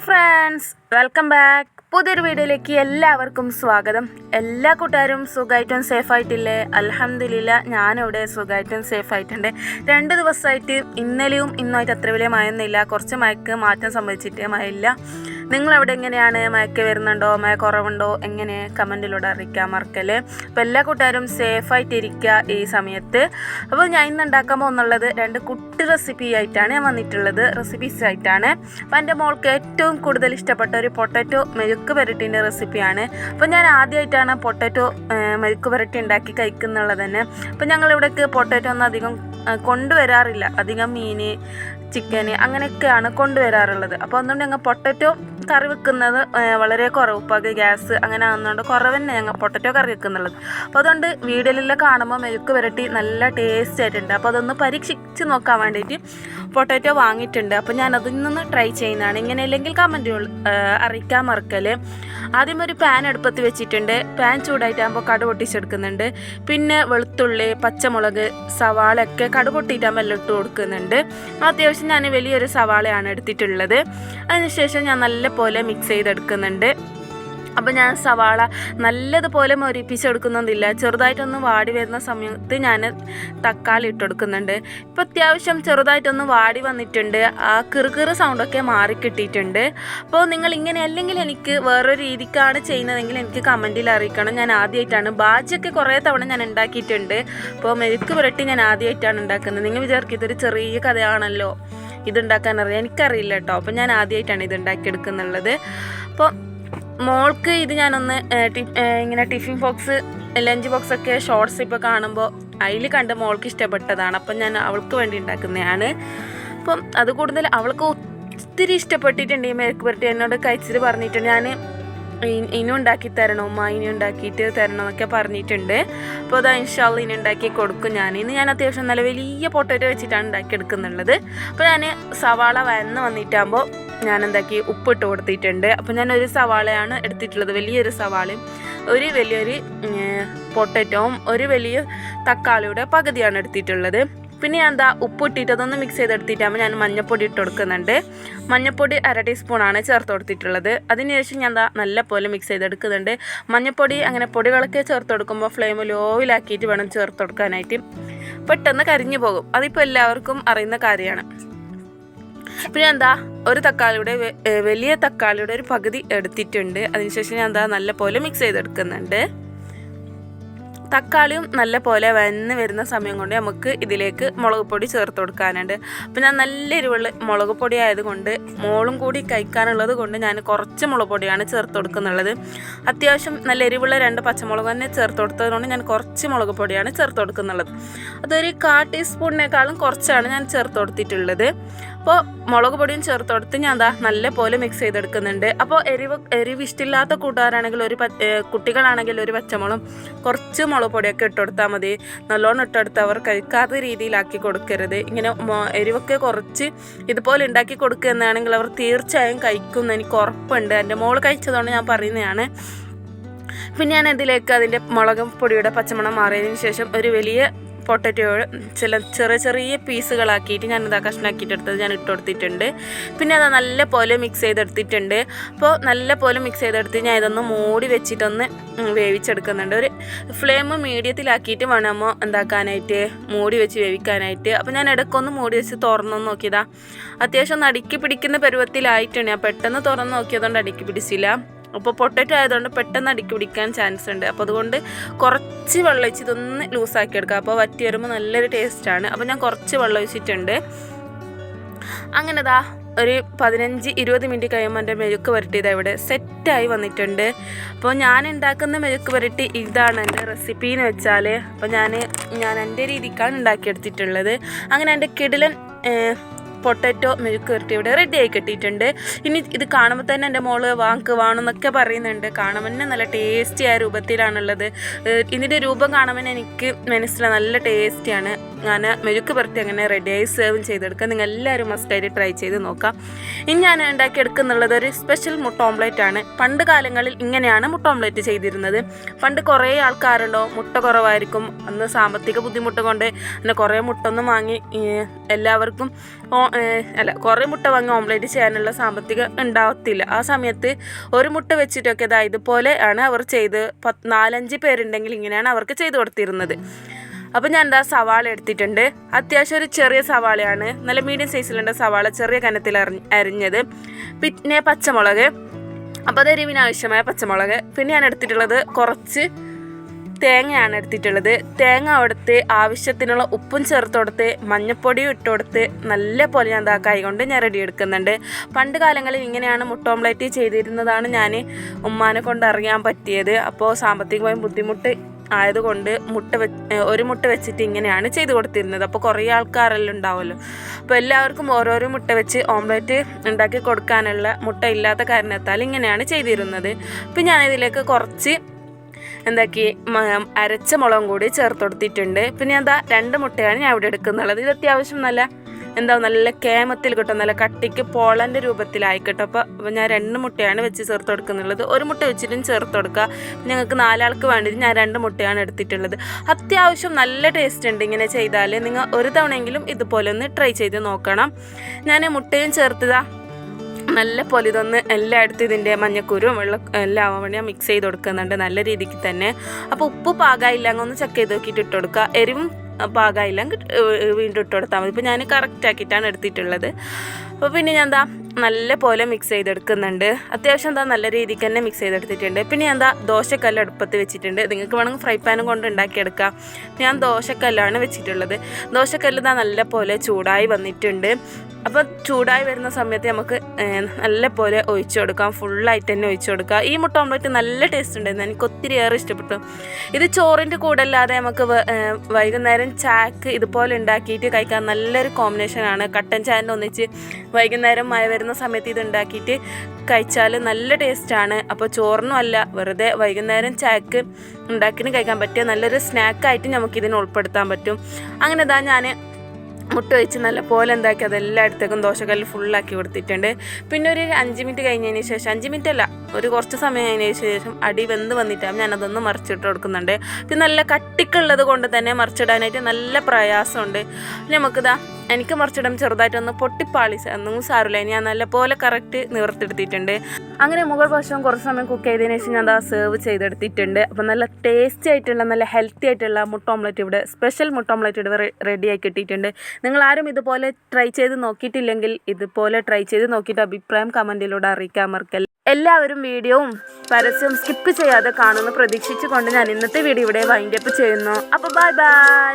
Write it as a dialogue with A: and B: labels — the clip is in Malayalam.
A: friend. ഫ്രണ്ട്സ് വെൽക്കം ബാക്ക് പുതിയൊരു വീഡിയോയിലേക്ക് എല്ലാവർക്കും സ്വാഗതം. എല്ലാ കൂട്ടുകാരും സുഖമായിട്ടും സേഫായിട്ടില്ലേ അലഹമില്ല ഞാനിവിടെ സുഖമായിട്ടും സേഫായിട്ടുണ്ട് രണ്ട് ദിവസമായിട്ട് ഇന്നലെയും ഇന്നുമായിട്ട് അത്ര വലിയ മഴയൊന്നുമില്ല. കുറച്ച് മയക്ക് മാറ്റം സംഭവിച്ചിട്ട് മഴയില്ല. നിങ്ങളവിടെ എങ്ങനെയാണ്? മയക്ക് വരുന്നുണ്ടോ? മയ കുറവുണ്ടോ? എങ്ങനെ? കമന്റിലൂടെ അറിയിക്കാൻ മറക്കൽ അപ്പോൾ എല്ലാ കൂട്ടുകാരും സേഫായിട്ടിരിക്കുക ഈ സമയത്ത്. അപ്പോൾ ഞാൻ ഇന്ന് ഉണ്ടാക്കാൻ പോകുന്നുള്ളത് രണ്ട് കുട്ടി റെസിപ്പി ആയിട്ടാണ് ഞാൻ വന്നിട്ടുള്ളത്. റെസിപ്പീസ് ആയിട്ടാണ്. അപ്പോൾ എന്റെ മോൾക്ക് ഏറ്റവും കൂടുതൽ ഇഷ്ടപ്പെട്ട ഒരു പൊട്ടറ്റോ മെഴുക്ക് പുരട്ടിന്റെ റെസിപ്പിയാണ്. അപ്പോൾ ഞാൻ ആദ്യമായിട്ടാണ് പൊട്ടറ്റോ മെഴുക്ക് പുരട്ടി ഉണ്ടാക്കി കഴിക്കുന്നുള്ളത് തന്നെ. അപ്പോൾ ഞങ്ങളിവിടേക്ക് പൊട്ടറ്റോ ഒന്നും അധികം കൊണ്ടുവരാറില്ല. അധികം മീൻ ചിക്കന് അങ്ങനെയൊക്കെയാണ് കൊണ്ടുവരാറുള്ളത്. അപ്പോൾ അതുകൊണ്ട് ഞങ്ങൾ പൊട്ടറ്റോ കറി വെക്കുന്നത് വളരെ കുറവ്. ഉപ്പാക്ക് ഗ്യാസ് അങ്ങനെ ആകുന്നതുകൊണ്ട് കുറവ് തന്നെ ഞങ്ങൾ പൊട്ടറ്റോ കറി വെക്കുന്നുള്ളത്. അപ്പോൾ അതുകൊണ്ട് വീഡിയോയിലെല്ലാം കാണുമ്പോൾ മെഴുക്ക് പുരട്ടി നല്ല ടേസ്റ്റ് ആയിട്ടുണ്ട്. അപ്പോൾ അതൊന്ന് പരീക്ഷിച്ച് നോക്കാൻ വേണ്ടിയിട്ട് പൊട്ടറ്റോ വാങ്ങിയിട്ടുണ്ട്. അപ്പോൾ ഞാൻ അതിൽ നിന്ന് ട്രൈ ചെയ്യുന്നതാണ്. ഇങ്ങനെ അല്ലെങ്കിൽ കമന്റുകൾ അറിയിക്കാൻ മറക്കൽ ആദ്യം ഒരു പാൻ അടുപ്പത്ത് വെച്ചിട്ടുണ്ട്. പാൻ ചൂടായിട്ടാകുമ്പോൾ കടു പൊട്ടിച്ചെടുക്കുന്നുണ്ട്. പിന്നെ വെളുത്തുള്ളി പച്ചമുളക് സവാള ഒക്കെ കടു പൊട്ടിയിട്ടാകുമ്പോൾ എല്ലാം ഇട്ട് കൊടുക്കുന്നുണ്ട്. അത്യാവശ്യം ഞാൻ വലിയൊരു സവാളയാണ് എടുത്തിട്ടുള്ളത്. അതിനുശേഷം ഞാൻ നല്ല പോലെ മിക്സ് ചെയ്തെടുക്കുന്നുണ്ട്. അപ്പോൾ ഞാൻ സവാള നല്ലതുപോലെ മൊരിപ്പിച്ചെടുക്കുന്നൊന്നുമില്ല. ചെറുതായിട്ടൊന്ന് വാടി വരുന്ന സമയത്ത് ഞാൻ തക്കാളി ഇട്ടെടുക്കുന്നുണ്ട്. ഇപ്പോൾ അത്യാവശ്യം ചെറുതായിട്ടൊന്ന് വാടി വന്നിട്ടുണ്ട്. ആ കിറുകിറ് സൗണ്ടൊക്കെ മാറി കിട്ടിയിട്ടുണ്ട്. അപ്പോൾ നിങ്ങൾ ഇങ്ങനെ അല്ലെങ്കിൽ എനിക്ക് വേറൊരു രീതിക്കാണ് ചെയ്യുന്നതെങ്കിൽ എനിക്ക് കമന്റിൽ അറിയിക്കണം. ഞാൻ ആദ്യമായിട്ടാണ് ബാജിയൊക്കെ കുറേ തവണ ഞാൻ ഉണ്ടാക്കിയിട്ടുണ്ട്. അപ്പോൾ മെഴുക്ക് പുരട്ടി ഞാൻ ആദ്യമായിട്ടാണ് ഉണ്ടാക്കുന്നത്. നിങ്ങൾ വിചാരിക്കും ഇതൊരു ചെറിയ കഥയാണല്ലോ. ഇതുണ്ടാക്കാൻ അറിയാം. എനിക്കറിയില്ല കേട്ടോ. അപ്പോൾ ഞാൻ ആദ്യമായിട്ടാണ് ഇത് ഉണ്ടാക്കിയെടുക്കുന്നുള്ളത്. അപ്പോൾ മോൾക്ക് ഇത് ഞാനൊന്ന് ഇങ്ങനെ ടിഫിൻ ബോക്സ് ലഞ്ച് ബോക്സ് ഒക്കെ ഷോർട്സ് ഇപ്പോൾ കാണുമ്പോൾ അതിൽ കണ്ട് മോൾക്ക് ഇഷ്ടപ്പെട്ടതാണ്. അപ്പം ഞാൻ അവൾക്ക് വേണ്ടി ഉണ്ടാക്കുന്നതാണ്. അപ്പം അത് കൂടുതൽ അവൾക്ക് ഒത്തിരി ഇഷ്ടപ്പെട്ടിട്ടുണ്ട്. ഈ മേക്ക് പുരട്ടി എന്നോട് കഴിച്ചിട്ട് പറഞ്ഞിട്ടുണ്ട്. ഞാൻ ഇനി ഉണ്ടാക്കി തരണം ഉമ്മ ഇനി ഉണ്ടാക്കിയിട്ട് തരണം എന്നൊക്കെ പറഞ്ഞിട്ടുണ്ട്. അപ്പോൾ അത് ഇൻഷാല്ല ഇനി ഉണ്ടാക്കി കൊടുക്കും ഞാൻ. ഇന്ന് ഞാൻ അത്യാവശ്യം നല്ല വലിയ പൊട്ടറ്റോ വെച്ചിട്ടാണ് ഉണ്ടാക്കി എടുക്കുന്നുള്ളത്. അപ്പോൾ ഞാൻ സവാള വരന്ന് വന്നിട്ടാകുമ്പോൾ ഞാൻ എന്താക്കി ഉപ്പിട്ട് കൊടുത്തിട്ടുണ്ട്. അപ്പോൾ ഞാൻ ഒരു സവാളയാണ് എടുത്തിട്ടുള്ളത്. വലിയൊരു സവാളയും ഒരു വലിയൊരു പൊട്ടറ്റോവും ഒരു വലിയ തക്കാളിയുടെ പകുതിയാണ് എടുത്തിട്ടുള്ളത്. പിന്നെ ഞാൻ എന്താ ഉപ്പിട്ടിട്ട് അതൊന്ന് മിക്സ് ചെയ്തെടുത്തിട്ടാകുമ്പോൾ ഞാൻ മഞ്ഞപ്പൊടി ഇട്ട് കൊടുക്കുന്നുണ്ട്. മഞ്ഞപ്പൊടി അര ടീസ്പൂണാണ് ചേർത്ത് കൊടുത്തിട്ടുള്ളത്. അതിനുശേഷം ഞാൻ എന്താ നല്ല പോലെ മിക്സ് ചെയ്തെടുക്കുന്നുണ്ട്. മഞ്ഞപ്പൊടി അങ്ങനെ പൊടികളൊക്കെ ചേർത്ത് കൊടുക്കുമ്പോൾ ഫ്ലെയിം ലോയിലാക്കിയിട്ട് വേണം ചേർത്ത് കൊടുക്കാനായിട്ട്. പെട്ടെന്ന് കരിഞ്ഞു പോകും. അതിപ്പോൾ എല്ലാവർക്കും അറിയുന്ന കാര്യമാണ്. പിന്നെ എന്താ ഒരു തക്കാളിയുടെ വലിയ തക്കാളിയുടെ ഒരു പകുതി എടുത്തിട്ടുണ്ട്. അതിനുശേഷം ഞാൻ എന്താ നല്ല പോലെ മിക്സ് ചെയ്തെടുക്കുന്നുണ്ട്. തക്കാളിയും നല്ല പോലെ വന്ന് വരുന്ന സമയം കൊണ്ട് നമുക്ക് ഇതിലേക്ക് മുളക് പൊടി ചേർത്ത് കൊടുക്കാനുണ്ട്. അപ്പം ഞാൻ നല്ല എരിവുള്ള മുളക് പൊടി ആയതുകൊണ്ട് മോളും കൂടി കഴിക്കാനുള്ളത് കൊണ്ട് ഞാൻ കുറച്ച് മുളക് പൊടിയാണ് ചേർത്ത് കൊടുക്കുന്നുള്ളത്. അത്യാവശ്യം നല്ല എരിവുള്ള രണ്ട് പച്ചമുളക് തന്നെ ചേർത്ത് കൊടുത്തതുകൊണ്ട് ഞാൻ കുറച്ച് മുളക് പൊടിയാണ് ചേർത്ത് കൊടുക്കുന്നുള്ളത്. അതൊരു കാ ടീസ്പൂണിനേക്കാളും കുറച്ചാണ് ഞാൻ ചേർത്ത് കൊടുത്തിട്ടുള്ളത്. അപ്പോൾ മുളക് പൊടിയും ചേർത്ത് കൊടുത്ത് ഞാൻ എന്താ നല്ല പോലെ മിക്സ് ചെയ്തെടുക്കുന്നുണ്ട്. അപ്പോൾ എരിവ് എരിവ് ഇഷ്ടമില്ലാത്ത കൂട്ടുകാരാണെങ്കിൽ ഒരു കുട്ടികളാണെങ്കിൽ ഒരു പച്ചമുളകും കുറച്ച് മുളക് പൊടിയൊക്കെ ഇട്ട് കൊടുത്താൽ മതി. നല്ലോണം ഇട്ടെടുത്ത് അവർ കഴിക്കാത്ത രീതിയിലാക്കി കൊടുക്കരുത്. ഇങ്ങനെ എരിവൊക്കെ കുറച്ച് ഇതുപോലെ ഉണ്ടാക്കി കൊടുക്കുക എന്നാണെങ്കിൽ അവർ തീർച്ചയായും കഴിക്കും എന്ന് എനിക്ക് ഉറപ്പുണ്ട്. എന്റെ മോൾ കഴിച്ചതുകൊണ്ട് ഞാൻ പറയുന്നതാണ്. പിന്നെ ഞാൻ ഇതിലേക്ക് അതിന്റെ മുളകും പൊടിയുടെ പച്ചമണം മാറിയതിന് ശേഷം ഒരു വലിയ പൊട്ടറ്റോ ചില ചെറിയ ചെറിയ പീസുകളാക്കിയിട്ട് ഞാൻ ഇതാ കഷ്ണാക്കിയിട്ട് എടുത്തത് ഞാൻ ഇട്ട് കൊടുത്തിട്ടുണ്ട് പിന്നെ അത് നല്ല പോലെ മിക്സ് ചെയ്തെടുത്തിട്ടുണ്ട്. അപ്പോൾ നല്ല പോലെ മിക്സ് ചെയ്തെടുത്ത് ഞാൻ ഇതൊന്ന് മൂടി വെച്ചിട്ടൊന്ന് വേവിച്ചെടുക്കുന്നുണ്ട്. ഒരു ഫ്ലെയിം മീഡിയത്തിലാക്കിയിട്ട് വേണമോ എന്താക്കാനായിട്ട് മൂടി വെച്ച് വേവിക്കാനായിട്ട്. അപ്പോൾ ഞാൻ ഇടയ്ക്കൊന്ന് മൂടി വെച്ച് തുറന്നു നോക്കിയതാ. അത്യാവശ്യം ഒന്ന് അടുക്കി പിടിക്കുന്ന പരുവത്തിലായിട്ടുണ്ട്. ഞാൻ പെട്ടെന്ന് തുറന്ന് നോക്കിയതുകൊണ്ട് അടുക്കി പിടിച്ചില്ല. അപ്പോൾ പൊട്ടറ്റോ ആയതുകൊണ്ട് പെട്ടെന്ന് അടുക്കി പിടിക്കാൻ ചാൻസ് ഉണ്ട്. അപ്പോൾ അതുകൊണ്ട് കുറച്ച് വെള്ളം ഒഴിച്ച് ഇതൊന്ന് ലൂസാക്കി എടുക്കുക അപ്പോൾ വറ്റി വരുമ്പോൾ നല്ലൊരു ടേസ്റ്റാണ് അപ്പോൾ ഞാൻ കുറച്ച് വെള്ളം ഒഴിച്ചിട്ടുണ്ട്. അങ്ങനെ ദാ ഒരു പതിനഞ്ച് ഇരുപത് മിനിറ്റ് കഴിയുമ്പോൾ എന്റെ മെഴുക്ക് പുരട്ടിയത് ഇവിടെ സെറ്റായി വന്നിട്ടുണ്ട്. അപ്പോൾ ഞാൻ ഉണ്ടാക്കുന്ന മെഴുക്ക് പുരട്ടി ഇതാണ് എന്റെ റെസിപ്പി എന്ന് വെച്ചാൽ. അപ്പോൾ ഞാൻ ഞാൻ എന്റെ രീതിക്കാണ് ഉണ്ടാക്കിയെടുത്തിട്ടുള്ളത്. അങ്ങനെ എന്റെ കിടിലൻ പൊട്ടറ്റോ മെഴുക്ക് വരട്ടി ഇവിടെ റെഡി ആയി കിട്ടിയിട്ടുണ്ട്. ഇനി ഇത് കാണുമ്പോൾ തന്നെ എന്റെ മോൾ വാങ്ങ് വാണെന്നൊക്കെ പറയുന്നുണ്ട്. കാണുമ്പോൾ നല്ല ടേസ്റ്റി ആയ രൂപത്തിലാണുള്ളത്. ഇതിന്റെ രൂപം കാണുമ്പോൾ എനിക്ക് മനസ്സിൽ നല്ല ടേസ്റ്റിയാണ് ഞാൻ മെഴുക്ക് പുരട്ടി അങ്ങനെ റെഡിയായി സെർവ് ചെയ്തെടുക്കാം. നിങ്ങൾ എല്ലാവരും മസ്റ്റായിട്ട് ട്രൈ ചെയ്ത് നോക്കാം. ഇനി ഞാൻ ഉണ്ടാക്കിയെടുക്കുന്നുള്ളത് ഒരു സ്പെഷ്യൽ മുട്ട ഓംലേറ്റ് ആണ്. പണ്ട് കാലങ്ങളിൽ ഇങ്ങനെയാണ് മുട്ട ഓംലേറ്റ് ചെയ്തിരുന്നത്. പണ്ട് കുറേ ആൾക്കാരുണ്ടോ മുട്ട കുറവായിരിക്കും. അന്ന് സാമ്പത്തിക ബുദ്ധിമുട്ട് കൊണ്ട് അങ്ങനെ കുറേ മുട്ട ഒന്നും വാങ്ങി എല്ലാവർക്കും അല്ല കുറേ മുട്ട വാങ്ങി ഓംലേറ്റ് ചെയ്യാനുള്ള സാമ്പത്തികം ഉണ്ടാവത്തില്ല. ആ സമയത്ത് ഒരു മുട്ട വെച്ചിട്ടൊക്കെ ഇതാ ഇതുപോലെ ആണ് അവർ ചെയ്ത്. പത്ത് നാലഞ്ച് പേരുണ്ടെങ്കിൽ ഇങ്ങനെയാണ് അവർക്ക് ചെയ്ത് കൊടുത്തിരുന്നത്. അപ്പോൾ ഞാൻ എന്താ സവാള എടുത്തിട്ടുണ്ട്. അത്യാവശ്യം ഒരു ചെറിയ സവാളയാണ്. നല്ല മീഡിയം സൈസിലുണ്ട് സവാള ചെറിയ കനത്തിൽ അരിഞ്ഞത്. പിന്നെ പച്ചമുളക്. അപ്പോൾ അത് പച്ചമുളക്. പിന്നെ ഞാൻ എടുത്തിട്ടുള്ളത് കുറച്ച് തേങ്ങയാണ് എടുത്തിട്ടുള്ളത്. തേങ്ങ അവിടുത്തെ ആവശ്യത്തിനുള്ള ഉപ്പും ചേർത്ത് കൊടുത്ത് മഞ്ഞപ്പൊടിയും ഇട്ട് കൊടുത്ത് നല്ല പോലെ ഞാൻ ഇതാക്കായി കൈകൊണ്ട് ഞാൻ റെഡി എടുക്കുന്നുണ്ട്. പണ്ട് കാലങ്ങളിൽ ഇങ്ങനെയാണ് മുട്ട ഓംലേറ്റ് ചെയ്തിരുന്നതാണ് ഞാൻ ഉമ്മാനെ കൊണ്ട് അറിയാൻ പറ്റിയത്. അപ്പോൾ സാമ്പത്തികമായി ബുദ്ധിമുട്ട് ആയതുകൊണ്ട് മുട്ട വെ ഒരു മുട്ട വെച്ചിട്ട് ഇങ്ങനെയാണ് ചെയ്ത് കൊടുത്തിരുന്നത്. അപ്പോൾ കുറേ ആൾക്കാരെല്ലാം ഉണ്ടാവുമല്ലോ. അപ്പോൾ എല്ലാവർക്കും ഓരോരോ മുട്ട വെച്ച് ഓംലേറ്റ് ഉണ്ടാക്കി കൊടുക്കാനുള്ള മുട്ട ഇല്ലാത്ത കാരണത്താൽ ഇങ്ങനെയാണ് ചെയ്തിരുന്നത്. അപ്പോൾ ഞാനിതിലേക്ക് കുറച്ച് എന്താക്കി അരച്ച മുളകും കൂടി ചേർത്ത് കൊടുത്തിട്ടുണ്ട് പിന്നെ എന്താ രണ്ട് മുട്ടയാണ് ഞാൻ ഇവിടെ എടുക്കുന്നുള്ളത്. ഇത് അത്യാവശ്യം നല്ല എന്താ നല്ല കേമത്തിൽ കിട്ടും നല്ല കട്ടിക്ക് പോളന്റെ രൂപത്തിലായി അപ്പോൾ ഞാൻ രണ്ട് മുട്ടയാണ് വെച്ച് ചേർത്ത് കൊടുക്കുന്നുള്ളത് ഒരു മുട്ട വെച്ചിട്ടും ചേർത്ത് കൊടുക്കുക ഞങ്ങൾക്ക് നാലാൾക്ക് വേണ്ടിയിട്ട് ഞാൻ രണ്ട് മുട്ടയാണ് എടുത്തിട്ടുള്ളത്. അത്യാവശ്യം നല്ല ടേസ്റ്റ് ഉണ്ട് ഇങ്ങനെ ചെയ്താൽ നിങ്ങൾ ഒരു തവണയെങ്കിലും ഇതുപോലെ ഒന്ന് ട്രൈ ചെയ്ത് നോക്കണം. ഞാൻ മുട്ടയും ചേർത്തതാ. നല്ല പോലെ ഇതൊന്ന് എല്ലായിടത്തും ഇതിന്റെ മഞ്ഞക്കുരും വെള്ളം എല്ലാം ആവാൻ വേണ്ടി മിക്സ് ചെയ്ത് കൊടുക്കുന്നുണ്ട് നല്ല രീതിക്ക് തന്നെ. അപ്പോൾ ഉപ്പ് പാകമായില്ല അങ്ങ് ഒന്ന് ചെക്ക് ചെയ്ത് നോക്കിയിട്ട് ഇട്ട് കൊടുക്കുക. എരിവും പാകമായില്ല വീണ്ടും ഇട്ട് കൊടുത്താൽ മതി. ഇപ്പോൾ ഞാൻ കറക്റ്റ് ആക്കിയിട്ടാണ് എടുത്തിട്ടുള്ളത്. അപ്പോൾ പിന്നെ ഞാൻ എന്താ നല്ല പോലെ മിക്സ് ചെയ്തെടുക്കുന്നുണ്ട്. അത്യാവശ്യം എന്താ നല്ല രീതിക്ക് തന്നെ മിക്സ് ചെയ്തെടുത്തിട്ടുണ്ട്. പിന്നെ ഞാൻ എന്താ ദോശക്കല്ല് അടുപ്പത്ത് വെച്ചിട്ടുണ്ട്. നിങ്ങൾക്ക് വേണമെങ്കിൽ ഫ്രൈ പാനും കൊണ്ട് ഉണ്ടാക്കിയെടുക്കാം. ഞാൻ ദോശക്കല്ലാണ് വെച്ചിട്ടുള്ളത്. ദോശക്കല്ല് ഇതാ നല്ല പോലെ ചൂടായി വന്നിട്ടുണ്ട്. അപ്പോൾ ചൂടായി വരുന്ന സമയത്ത് നമുക്ക് നല്ല പോലെ ഒഴിച്ചു കൊടുക്കാം. ഫുള്ളായിട്ട് തന്നെ ഒഴിച്ചു കൊടുക്കാം. ഈ മുട്ട ഓംലെറ്റ് നല്ല ടേസ്റ്റ് ഉണ്ടായിരുന്നു. എനിക്ക് ഒത്തിരി ഏറെ ഇഷ്ടപ്പെട്ടു. ഇത് ചോറിന്റെ കൂടെ അല്ലാതെ നമുക്ക് വൈകുന്നേരം ചാക്ക് ഇതുപോലെ ഉണ്ടാക്കിയിട്ട് കഴിക്കാൻ നല്ലൊരു കോമ്പിനേഷനാണ് കട്ടൻ ചായന്റെ ഒന്നിച്ച് വൈകുന്നേരം മഴ വരുന്ന സമയത്ത് ഇത് ഉണ്ടാക്കിയിട്ട് കഴിച്ചാൽ നല്ല ടേസ്റ്റാണ്. അപ്പോൾ ചോറിനും അല്ല വെറുതെ വൈകുന്നേരം ചായക്ക് ഉണ്ടാക്കിന് കഴിക്കാൻ പറ്റിയ നല്ലൊരു സ്നാക്കായിട്ട് നമുക്കിതിനെ ഉൾപ്പെടുത്താൻ പറ്റും. അങ്ങനെ ഇതാ ഞാൻ മുട്ട വെച്ച് നല്ല പോലെ എന്താക്കി അതെല്ലായിടത്തേക്കും ദോശക്കല്ല് ഫുള്ളാക്കി കൊടുത്തിട്ടുണ്ട്. പിന്നെ ഒരു അഞ്ച് മിനിറ്റ് കഴിഞ്ഞതിന് ശേഷം അഞ്ച് മിനിറ്റ് അല്ല ഒരു കുറച്ച് സമയം കഴിഞ്ഞതിന് ശേഷം അടി വെന്ത് വന്നിട്ടാകും ഞാനതൊന്ന് മറിച്ചിട്ട് കൊടുക്കുന്നുണ്ട്. പിന്നെ നല്ല കട്ടിക്കുള്ളത് കൊണ്ട് തന്നെ മറിച്ചിടാനായിട്ട് നല്ല പ്രയാസമുണ്ട്. നമുക്കിതാ എനിക്ക് മറിച്ചിടാൻ ചെറുതായിട്ടൊന്ന് പൊട്ടിപ്പാളി ഒന്നും സാറില്ല ഞാൻ നല്ല പോലെ കറക്റ്റ് നിവർത്തിയെടുത്തിട്ടുണ്ട്. അങ്ങനെ മുകൾ വശം കുറച്ച് സമയം കുക്ക് ചെയ്തതിന് ശേഷം ഞാൻ അതാ സെർവ് ചെയ്തെടുത്തിട്ടുണ്ട്. അപ്പോൾ നല്ല ടേസ്റ്റി ആയിട്ടുള്ള നല്ല ഹെൽത്തി ആയിട്ടുള്ള മുട്ട ഓംലെറ്റ് ഇവിടെ സ്പെഷ്യൽ മുട്ട ഓംലെറ്റ് ഇവിടെ റെഡി ആയി കിട്ടിയിട്ടുണ്ട്. നിങ്ങൾ ആരും ഇതുപോലെ ട്രൈ ചെയ്ത് നോക്കിയിട്ടില്ലെങ്കിൽ ഇതുപോലെ ട്രൈ ചെയ്ത് നോക്കിയിട്ട് അഭിപ്രായം കമന്റിലൂടെ അറിയിക്കാൻ മറക്കല്ല. എല്ലാവരും വീഡിയോവും പരസ്യവും സ്കിപ്പ് ചെയ്യാതെ കാണുമെന്ന് പ്രതീക്ഷിച്ചുകൊണ്ട് ഞാൻ ഇന്നത്തെ വീഡിയോ ഇവിടെ വൈൻഡപ്പ് ചെയ്യുന്നു. അപ്പോൾ ബൈ ബൈ